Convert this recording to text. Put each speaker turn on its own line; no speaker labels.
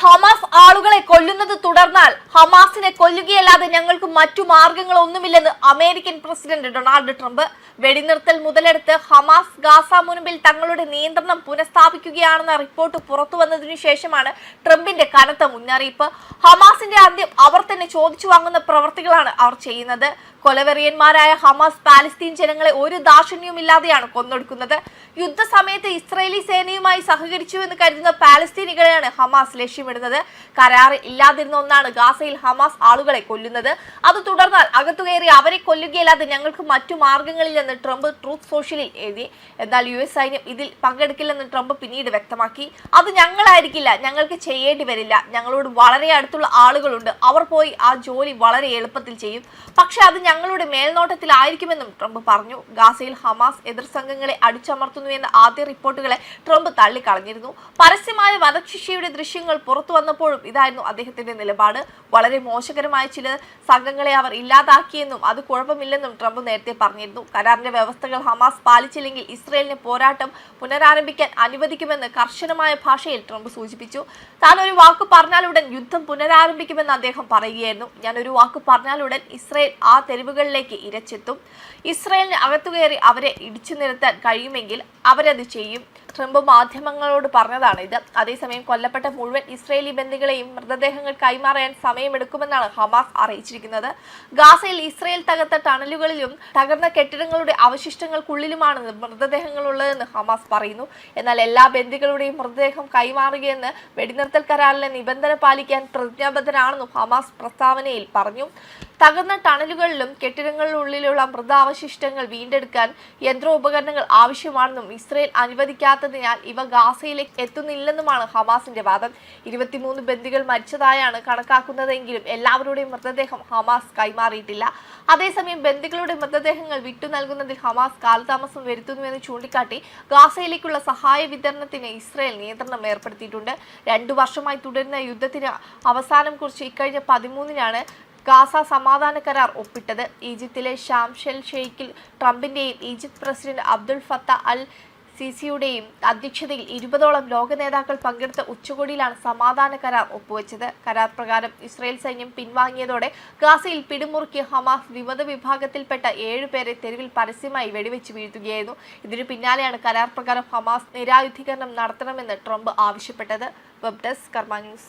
Hamas ആളുകളെ കൊല്ലുന്നത് തുടർന്നാൽ ഹമാസിനെ കൊല്ലുകയല്ലാതെ ഞങ്ങൾക്ക് മറ്റു മാർഗങ്ങളൊന്നുമില്ലെന്ന് അമേരിക്കൻ പ്രസിഡന്റ് ഡൊണാൾഡ് ട്രംപ് വെടിനിർത്തൽ മുതലെടുത്ത് ഹമാസ് ഗാസ മുൻപിൽ തങ്ങളുടെ നിയന്ത്രണം പുനഃസ്ഥാപിക്കുകയാണെന്ന റിപ്പോർട്ട് പുറത്തു വന്നതിനു ശേഷമാണ് ട്രംപിന്റെ കനത്ത മുന്നറിയിപ്പ്. ഹമാസിന്റെ അന്ത്യം അവർ തന്നെ ചോദിച്ചു വാങ്ങുന്ന പ്രവർത്തികളാണ് അവർ ചെയ്യുന്നത്. കൊലവെറിയന്മാരായ ഹമാസ് പാലസ്തീൻ ജനങ്ങളെ ഒരു ദാക്ഷിണ്യവുമില്ലാതെയാണ് കൊന്നൊടുക്കുന്നത്. യുദ്ധസമയത്ത് ഇസ്രയേലി സേനയുമായി സഹകരിച്ചു എന്ന് കരുതുന്ന പാലസ്തീനികളെയാണ് ഹമാസ് ലക്ഷ്യമിടുന്നത്. കരാർ ഇല്ലാതിരുന്ന ഒന്നാണ് ഗാസയിൽ ഹമാസ് ആളുകളെ കൊല്ലുന്നത്. അത് തുടർന്നാൽ അകത്തു കയറി അവരെ കൊല്ലുകയല്ലാതെ ഞങ്ങൾക്ക് മറ്റു മാർഗങ്ങളില്ലെന്ന് ട്രംപ് ട്രൂത്ത് സോഷ്യലിൽ എഴുതി. എന്നാൽ യു എസ് സൈന്യം ഇതിൽ പങ്കെടുക്കില്ലെന്ന് ട്രംപ് പിന്നീട് വ്യക്തമാക്കി. അത് ഞങ്ങളായിരിക്കില്ല ഞങ്ങൾക്ക് ചെയ്യേണ്ടി വരില്ല. ഞങ്ങളോട് വളരെ അടുത്തുള്ള ആളുകളുണ്ട്. അവർ പോയി ആ ജോലി വളരെ എളുപ്പത്തിൽ ചെയ്യും. പക്ഷെ അത് ഞങ്ങളുടെ മേൽനോട്ടത്തിലായിരിക്കുമെന്നും ട്രംപ് പറഞ്ഞു. ഗാസയിൽ ഹമാസ് എതിർ സംഘങ്ങളെ അടിച്ചമർത്തുന്നുവെന്ന ആദ്യ റിപ്പോർട്ടുകളെ ട്രംപ് തള്ളിക്കളഞ്ഞിരുന്നു. പരസ്യമായ വധശിക്ഷയുടെ ദൃശ്യങ്ങൾ പുറത്തു വന്നപ്പോഴും ഇതായിരുന്നു അദ്ദേഹത്തിന്റെ നിലപാട്. വളരെ മോശകരമായ ചില സംഘങ്ങളെ അവർ ഇല്ലാതാക്കിയെന്നും അത് കുഴപ്പമില്ലെന്നും ട്രംപ് നേരത്തെ പറഞ്ഞിരുന്നു. കരാറിന്റെ വ്യവസ്ഥകൾ ഹമാസ് പാലിച്ചില്ലെങ്കിൽ ഇസ്രയേലിന് പോരാട്ടം പുനരാരംഭിക്കാൻ അനുവദിക്കുമെന്ന് കർശനമായ ഭാഷയിൽ ട്രംപ് സൂചിപ്പിച്ചു. താൻ ഒരു വാക്ക് പറഞ്ഞാലുടൻ യുദ്ധം പുനരാരംഭിക്കുമെന്ന് അദ്ദേഹം പറയുകയായിരുന്നു. ഞാൻ ഒരു വാക്ക് പറഞ്ഞാലുടൻ ഇസ്രയേൽ ആ തെരുവുകളിലേക്ക് ഇരച്ചെത്തും. ഇസ്രയേലിന് അകത്തുകയറി അവരെ ഇടിച്ചു നിരത്താൻ കഴിയുമെങ്കിൽ അവരത് ചെയ്യും. ട്രംപ് മാധ്യമങ്ങളോട് പറഞ്ഞതാണ് ഇത്. അതേസമയം കൊല്ലപ്പെട്ട മുഴുവൻ ഇസ്രയേലി ബന്ദികളെയും മൃതദേഹങ്ങൾ കൈമാറാൻ സമയമെടുക്കുമെന്നാണ് ഹമാസ് അറിയിച്ചിരിക്കുന്നത്. ഗാസയിൽ ഇസ്രയേൽ തകർത്ത ടണലുകളിലും തകർന്ന കെട്ടിടങ്ങളുടെ അവശിഷ്ടങ്ങൾക്കുള്ളിലുമാണ് മൃതദേഹങ്ങളുള്ളതെന്ന് ഹമാസ് പറയുന്നു. എന്നാൽ എല്ലാ ബന്ദികളുടെയും മൃതദേഹം കൈമാറുകയെന്ന് വെടിനിർത്തൽ കരാറിലെ നിബന്ധന പാലിക്കാൻ പ്രതിജ്ഞാബദ്ധരാണെന്നും ഹമാസ് പ്രസ്താവനയിൽ പറഞ്ഞു. തകർന്ന ടണലുകളിലും കെട്ടിടങ്ങളിലുള്ളിലുള്ള മൃതാവശിഷ്ടങ്ങൾ വീണ്ടെടുക്കാൻ യന്ത്രോപകരണങ്ങൾ ആവശ്യമാണെന്നും ഇസ്രയേൽ അനുവദിക്കാത്തതിനാൽ ഇവ ഗാസയിലേക്ക് എത്തുന്നില്ലെന്നുമാണ് ഹമാസിന്റെ വാദം. ഇരുപത്തിമൂന്ന് ബന്ദികൾ മരിച്ചതായാണ് കണക്കാക്കുന്നതെങ്കിലും എല്ലാവരുടെയും മൃതദേഹം ഹമാസ് കൈമാറിയിട്ടില്ല. അതേസമയം ബന്ദികളുടെ മൃതദേഹങ്ങൾ വിട്ടു നൽകുന്നതിൽ ഹമാസ് കാലതാമസം വരുത്തുന്നുവെന്ന് ചൂണ്ടിക്കാട്ടി ഗാസയിലേക്കുള്ള സഹായ വിതരണത്തിന് ഇസ്രയേൽ നിയന്ത്രണം ഏർപ്പെടുത്തിയിട്ടുണ്ട്. രണ്ടു വർഷമായി തുടരുന്ന യുദ്ധത്തിന് അവസാനം കുറിച്ച് ഇക്കഴിഞ്ഞ പതിമൂന്നിനാണ് ഗാസ സമാധാന കരാർ ഒപ്പിട്ടത് ഈജിപ്തിലെ ഷാംഷെൽ ഷെയ്ഖിൽ ട്രംപിന്റെയും Egypt president Abdul Fattah al സിസിയുടെയും അധ്യക്ഷതയിൽ ഇരുപതോളം ലോക നേതാക്കൾ പങ്കെടുത്ത ഉച്ചകോടിയിലാണ് സമാധാന കരാർ ഒപ്പുവെച്ചത്. കരാർ പ്രകാരം ഇസ്രയേൽ സൈന്യം പിൻവാങ്ങിയതോടെ ഗാസയിൽ പിടിമുറുക്കിയ ഹമാസ് വിമത വിഭാഗത്തിൽപ്പെട്ട ഏഴുപേരെ തെരുവിൽ പരസ്യമായി വെടിവെച്ച് വീഴ്ത്തുകയായിരുന്നു. ഇതിനു പിന്നാലെയാണ് കരാർ പ്രകാരം ഹമാസ് നിരായുധീകരണം നടത്തണമെന്ന് ട്രംപ് ആവശ്യപ്പെട്ടത്. Web desk Karma news.